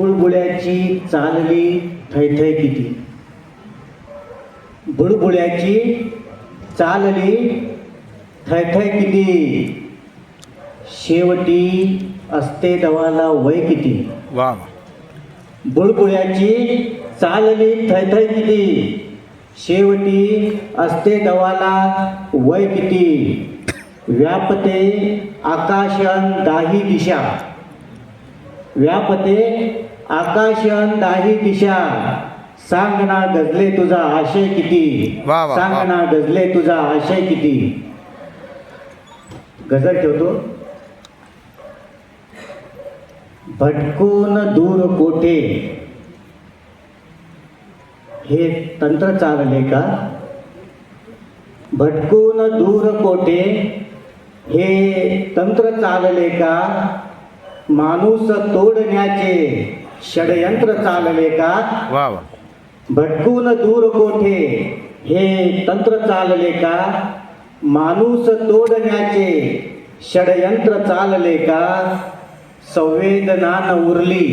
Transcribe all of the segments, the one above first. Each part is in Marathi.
बुळबुळ्याची चालली थैथय किती? बुळबुळ्याची चालली थैथय किती? शेवटी असते दवाला वय किती? वा. बुळबुळ्याची चालली थैथय किती? शेवटी असते दवाला वय किती? व्यापते आकाशन दाही दिशा. व्यापते आकाशन दाही दिशा सांग ना गजले तुझा आशय किती? वा, वा, सांग वा. ना गजले तुझा आशय किती? गजल ठेवतो. भटकून दूर कोठे? हे तंत्र चालले का भटकून दूर कोठे? हे तंत्र चालले का माणूस तोडण्याचे. षडयंत्र चालले का वा वा. भटकून दूर कोठे? हे तंत्र चालले का माणूस तोडण्याचे षडयंत्र चालले का संवेदना न उरली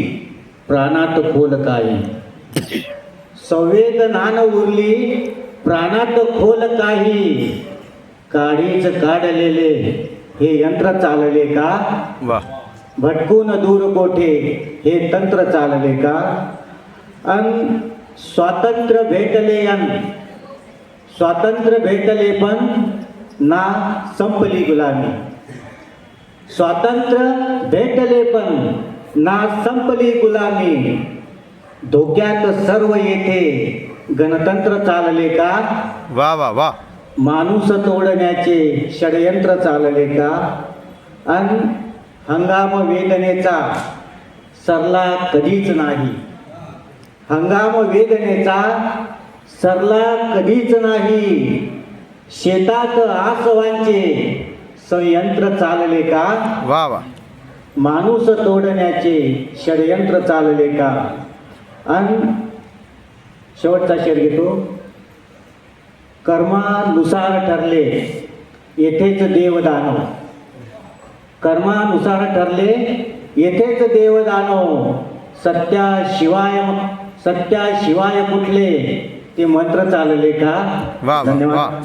प्राणात खोल काही संवेदना न उरली प्राणात खोल काही काडीच काढलेले हे यंत्र चालले का वा. भटकून दूर कोठे? हे तंत्र चालले का? अन स्वातंत्र्य भेटले अन स्वातंत्र्य भेटले पण ना संपली गुलामी. स्वातंत्र्य भेटले पण ना संपली गुलामी. धोक्यात सर्व येथे गणतंत्र चालले का? वा वा वा. माणूस तोडण्याचे षडयंत्र चालले का? अन हंगाम वेदनेचा सरला कधीच नाही. हंगाम वेदनेचा सरला कधीच नाही. शेतात आसवांचे संयंत्र चालले का? वा वा. माणूस तोडण्याचे षडयंत्र चालले का? अन शेवटचा शेर घेतो. कर्मानुसार ठरले. येथेच देवदानव. कर्मानुसार ठरले येथेच देवदानव सत्याशिवाय सत्याशिवाय कुठले? ते मंत्र चालले का? धन्यवाद.